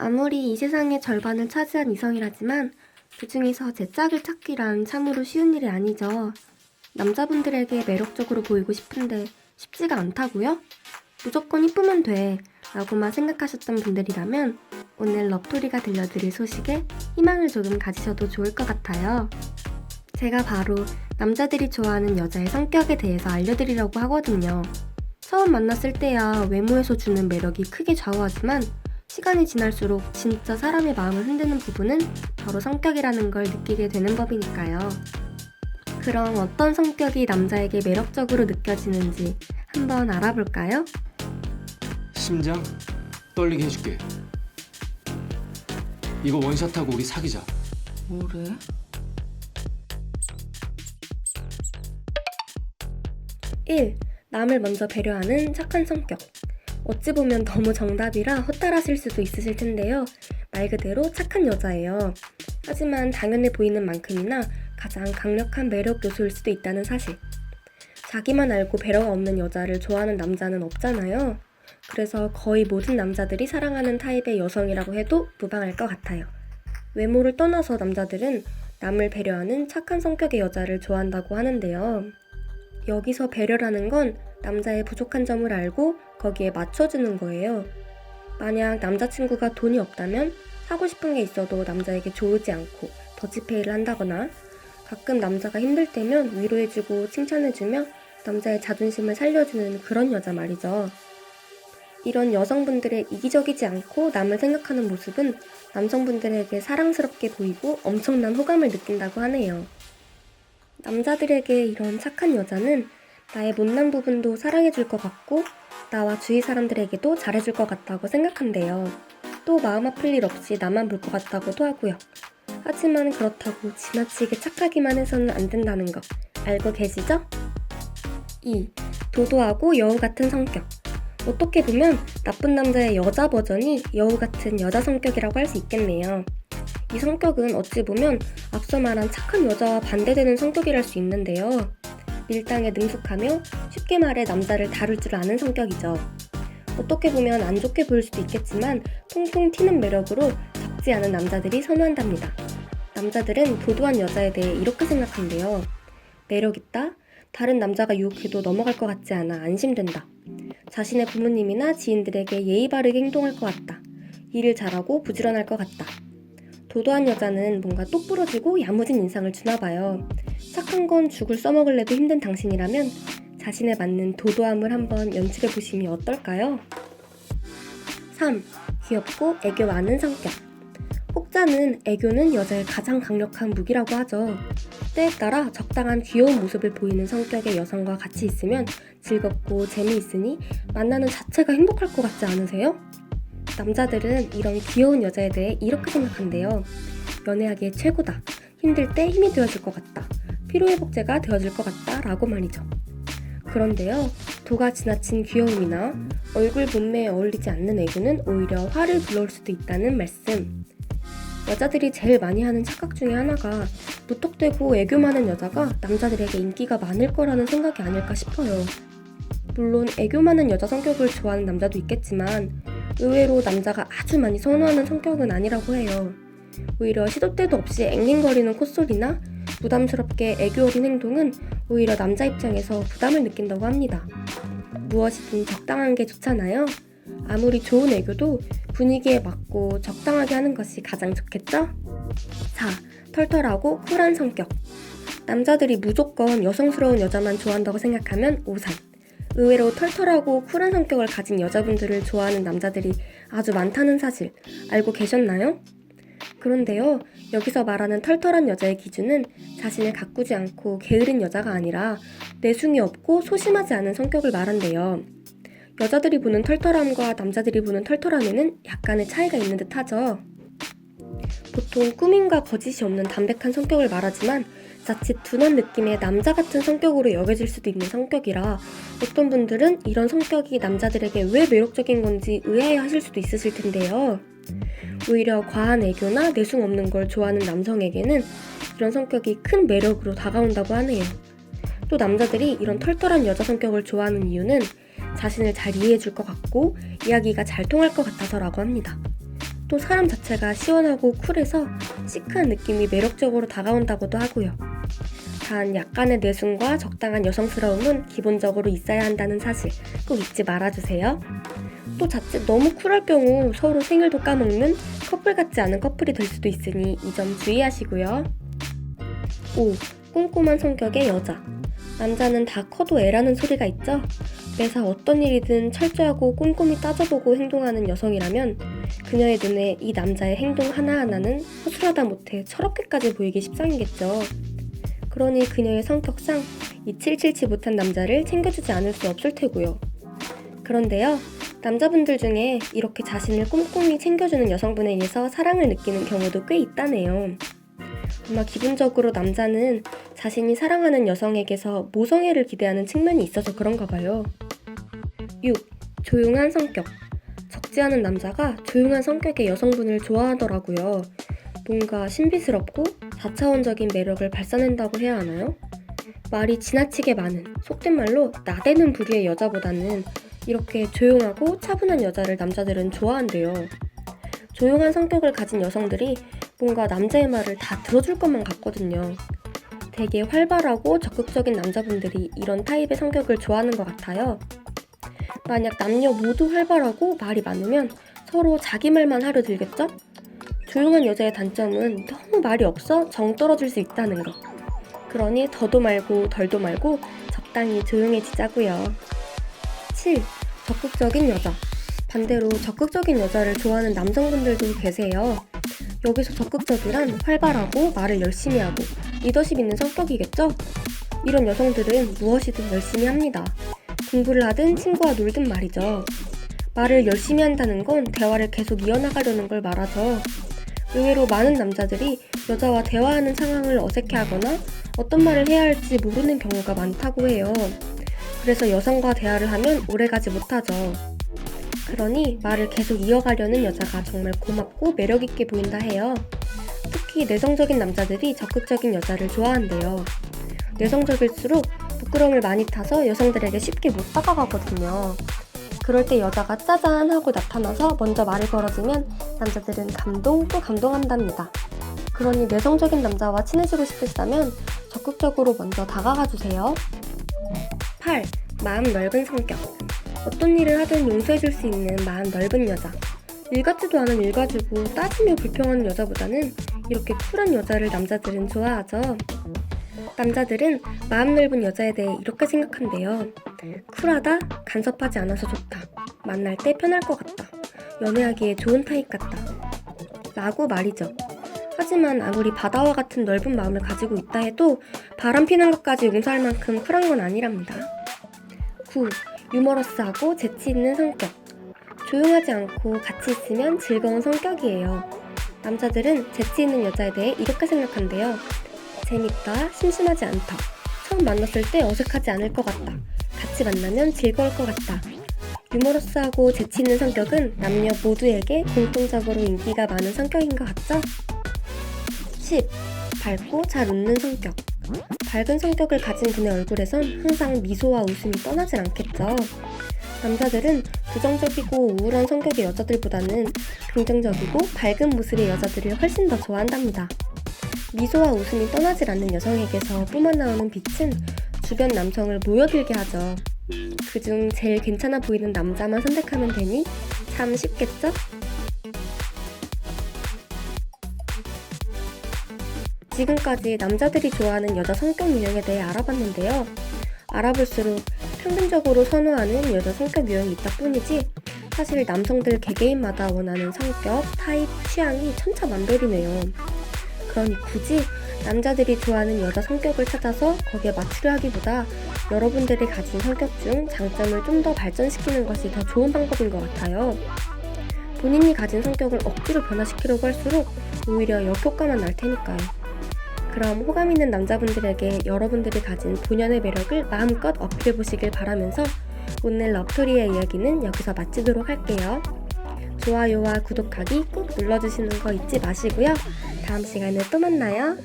아무리 이 세상의 절반을 차지한 이성이라지만 그 중에서 제 짝을 찾기란 참으로 쉬운 일이 아니죠. 남자분들에게 매력적으로 보이고 싶은데 쉽지가 않다고요? 무조건 이쁘면 돼 라고만 생각하셨던 분들이라면 오늘 러브토리가 들려드릴 소식에 희망을 조금 가지셔도 좋을 것 같아요. 제가 바로 남자들이 좋아하는 여자의 성격에 대해서 알려드리려고 하거든요. 처음 만났을 때야 외모에서 주는 매력이 크게 좌우하지만 시간이 지날수록 진짜 사람의 마음을 흔드는 부분은 바로 성격이라는 걸 느끼게 되는 법이니까요. 그럼 어떤 성격이 남자에게 매력적으로 느껴지는지 한번 알아볼까요? 심장 떨리게 해줄게. 이거 원샷하고 우리 사귀자. 뭐래? 일 남을 먼저 배려하는 착한 성격. 어찌 보면 너무 정답이라 허탈하실 수도 있으실 텐데요. 말 그대로 착한 여자예요. 하지만 당연해 보이는 만큼이나 가장 강력한 매력 요소일 수도 있다는 사실. 자기만 알고 배려가 없는 여자를 좋아하는 남자는 없잖아요. 그래서 거의 모든 남자들이 사랑하는 타입의 여성이라고 해도 무방할 것 같아요. 외모를 떠나서 남자들은 남을 배려하는 착한 성격의 여자를 좋아한다고 하는데요. 여기서 배려라는 건 남자의 부족한 점을 알고 거기에 맞춰주는 거예요. 만약 남자친구가 돈이 없다면 사고 싶은 게 있어도 남자에게 좋으지 않고 더치페이를 한다거나 가끔 남자가 힘들 때면 위로해주고 칭찬해주며 남자의 자존심을 살려주는 그런 여자 말이죠. 이런 여성분들의 이기적이지 않고 남을 생각하는 모습은 남성분들에게 사랑스럽게 보이고 엄청난 호감을 느낀다고 하네요. 남자들에게 이런 착한 여자는 나의 못난 부분도 사랑해줄 것 같고 나와 주위 사람들에게도 잘해줄 것 같다고 생각한대요. 또 마음 아플 일 없이 나만 볼 것 같다고도 하고요. 하지만 그렇다고 지나치게 착하기만 해서는 안 된다는 거 알고 계시죠? 2. 도도하고 여우 같은 성격. 어떻게 보면 나쁜 남자의 여자 버전이 여우 같은 여자 성격이라고 할 수 있겠네요. 이 성격은 어찌 보면 앞서 말한 착한 여자와 반대되는 성격이랄 수 있는데요. 밀당에 능숙하며 쉽게 말해 남자를 다룰 줄 아는 성격이죠. 어떻게 보면 안 좋게 보일 수도 있겠지만 통통 튀는 매력으로 적지 않은 남자들이 선호한답니다. 남자들은 도도한 여자에 대해 이렇게 생각한대요. 매력 있다? 다른 남자가 유혹해도 넘어갈 것 같지 않아 안심된다. 자신의 부모님이나 지인들에게 예의 바르게 행동할 것 같다. 일을 잘하고 부지런할 것 같다. 도도한 여자는 뭔가 똑부러지고 야무진 인상을 주나 봐요. 착한 건 죽을 써먹을래도 힘든 당신이라면 자신에 맞는 도도함을 한번 연출해 보시면 어떨까요? 3. 귀엽고 애교 많은 성격. 혹자는 애교는 여자의 가장 강력한 무기라고 하죠. 때에 따라 적당한 귀여운 모습을 보이는 성격의 여성과 같이 있으면 즐겁고 재미있으니 만나는 자체가 행복할 것 같지 않으세요? 남자들은 이런 귀여운 여자에 대해 이렇게 생각한대요. 연애하기에 최고다. 힘들 때 힘이 되어줄 것 같다. 피로회복제가 되어줄 것 같다. 라고 말이죠. 그런데요, 도가 지나친 귀여움이나 얼굴 몸매에 어울리지 않는 애교는 오히려 화를 불러올 수도 있다는 말씀. 여자들이 제일 많이 하는 착각 중에 하나가 무턱대고 애교 많은 여자가 남자들에게 인기가 많을 거라는 생각이 아닐까 싶어요. 물론 애교 많은 여자 성격을 좋아하는 남자도 있겠지만 의외로 남자가 아주 많이 선호하는 성격은 아니라고 해요. 오히려 시도 때도 없이 앵앵거리는 콧소리나 부담스럽게 애교 어린 행동은 오히려 남자 입장에서 부담을 느낀다고 합니다. 무엇이든 적당한 게 좋잖아요. 아무리 좋은 애교도 분위기에 맞고 적당하게 하는 것이 가장 좋겠죠? 4. 털털하고 쿨한 성격. 남자들이 무조건 여성스러운 여자만 좋아한다고 생각하면 오산. 의외로 털털하고 쿨한 성격을 가진 여자분들을 좋아하는 남자들이 아주 많다는 사실 알고 계셨나요? 그런데요, 여기서 말하는 털털한 여자의 기준은 자신을 가꾸지 않고 게으른 여자가 아니라 내숭이 없고 소심하지 않은 성격을 말한대요. 여자들이 보는 털털함과 남자들이 보는 털털함에는 약간의 차이가 있는 듯 하죠. 보통 꾸밈과 거짓이 없는 담백한 성격을 말하지만 자칫 둔한 느낌의 남자 같은 성격으로 여겨질 수도 있는 성격이라 어떤 분들은 이런 성격이 남자들에게 왜 매력적인 건지 의아해 하실 수도 있으실 텐데요. 오히려 과한 애교나 내숭 없는 걸 좋아하는 남성에게는 이런 성격이 큰 매력으로 다가온다고 하네요. 또 남자들이 이런 털털한 여자 성격을 좋아하는 이유는 자신을 잘 이해해 줄 것 같고 이야기가 잘 통할 것 같아서라고 합니다. 또 사람 자체가 시원하고 쿨해서 시크한 느낌이 매력적으로 다가온다고도 하고요. 단 약간의 내숭과 적당한 여성스러움은 기본적으로 있어야 한다는 사실 꼭 잊지 말아주세요. 또 자칫 너무 쿨할 경우 서로 생일도 까먹는 커플 같지 않은 커플이 될 수도 있으니 이 점 주의하시고요. 5. 꼼꼼한 성격의 여자. 남자는 다 커도 애라는 소리가 있죠? 매사 어떤 일이든 철저하고 꼼꼼히 따져보고 행동하는 여성이라면 그녀의 눈에 이 남자의 행동 하나하나는 허술하다 못해 철없게까지 보이기 십상이겠죠. 그러니 그녀의 성격상 이 칠칠치 못한 남자를 챙겨주지 않을 수 없을 테고요. 그런데요, 남자분들 중에 이렇게 자신을 꼼꼼히 챙겨주는 여성분에 의해서 사랑을 느끼는 경우도 꽤 있다네요. 아마 기본적으로 남자는 자신이 사랑하는 여성에게서 모성애를 기대하는 측면이 있어서 그런가 봐요. 6. 조용한 성격. 않은 남자가 조용한 성격의 여성분을 좋아하더라고요. 뭔가 신비스럽고 4차원적인 매력을 발산한다고 해야 하나요? 말이 지나치게 많은, 속된 말로 나대는 부류의 여자보다는 이렇게 조용하고 차분한 여자를 남자들은 좋아한대요. 조용한 성격을 가진 여성들이 뭔가 남자의 말을 다 들어줄 것만 같거든요. 되게 활발하고 적극적인 남자분들이 이런 타입의 성격을 좋아하는 것 같아요. 만약 남녀 모두 활발하고 말이 많으면 서로 자기 말만 하려 들겠죠? 조용한 여자의 단점은 너무 말이 없어 정 떨어질 수 있다는 거. 그러니 더도 말고 덜도 말고 적당히 조용해지자고요. 7. 적극적인 여자. 반대로 적극적인 여자를 좋아하는 남성분들도 계세요. 여기서 적극적이란 활발하고 말을 열심히 하고 리더십 있는 성격이겠죠? 이런 여성들은 무엇이든 열심히 합니다. 공부를 하든 친구와 놀든 말이죠. 말을 열심히 한다는 건 대화를 계속 이어나가려는 걸 말하죠. 의외로 많은 남자들이 여자와 대화하는 상황을 어색해하거나 어떤 말을 해야 할지 모르는 경우가 많다고 해요. 그래서 여성과 대화를 하면 오래가지 못하죠. 그러니 말을 계속 이어가려는 여자가 정말 고맙고 매력있게 보인다 해요. 특히 내성적인 남자들이 적극적인 여자를 좋아한대요. 내성적일수록 부끄러움을 많이 타서 여성들에게 쉽게 못 다가가거든요. 그럴 때 여자가 짜잔 하고 나타나서 먼저 말을 걸어주면 남자들은 감동 또 감동한답니다. 그러니 내성적인 남자와 친해지고 싶으시다면 적극적으로 먼저 다가가 주세요. 8. 마음 넓은 성격. 어떤 일을 하든 용서해줄 수 있는 마음 넓은 여자. 일 같지도 않은 일 가지고 따지며 불평하는 여자보다는 이렇게 쿨한 여자를 남자들은 좋아하죠. 남자들은 마음 넓은 여자에 대해 이렇게 생각한대요. 쿨하다, 간섭하지 않아서 좋다. 만날 때 편할 것 같다. 연애하기에 좋은 타입 같다. 라고 말이죠. 하지만 아무리 바다와 같은 넓은 마음을 가지고 있다 해도 바람 피는 것까지 용서할 만큼 쿨한 건 아니랍니다. 9. 유머러스하고 재치 있는 성격. 조용하지 않고 같이 있으면 즐거운 성격이에요. 남자들은 재치 있는 여자에 대해 이렇게 생각한대요. 재밌다, 심심하지 않다. 처음 만났을 때 어색하지 않을 것 같다. 같이 만나면 즐거울 것 같다. 유머러스하고 재치 있는 성격은 남녀 모두에게 공통적으로 인기가 많은 성격인 것 같죠? 10. 밝고 잘 웃는 성격. 밝은 성격을 가진 분의 얼굴에선 항상 미소와 웃음이 떠나질 않겠죠. 남자들은 부정적이고 우울한 성격의 여자들보다는 긍정적이고 밝은 모습의 여자들을 훨씬 더 좋아한답니다. 미소와 웃음이 떠나질 않는 여성에게서 뿜어나오는 빛은 주변 남성을 모여들게 하죠. 그중 제일 괜찮아 보이는 남자만 선택하면 되니 참 쉽겠죠? 지금까지 남자들이 좋아하는 여자 성격 유형에 대해 알아봤는데요. 알아볼수록 평균적으로 선호하는 여자 성격 유형이 있다 뿐이지 사실 남성들 개개인마다 원하는 성격, 타입, 취향이 천차만별이네요. 그러니 굳이 남자들이 좋아하는 여자 성격을 찾아서 거기에 맞추려 하기보다 여러분들이 가진 성격 중 장점을 좀 더 발전시키는 것이 더 좋은 방법인 것 같아요. 본인이 가진 성격을 억지로 변화시키려고 할수록 오히려 역효과만 날 테니까요. 그럼 호감 있는 남자분들에게 여러분들이 가진 본연의 매력을 마음껏 어필해 보시길 바라면서 오늘 럽토리의 이야기는 여기서 마치도록 할게요. 좋아요와 구독하기 꼭 눌러주시는 거 잊지 마시고요. 다음 시간에 또 만나요.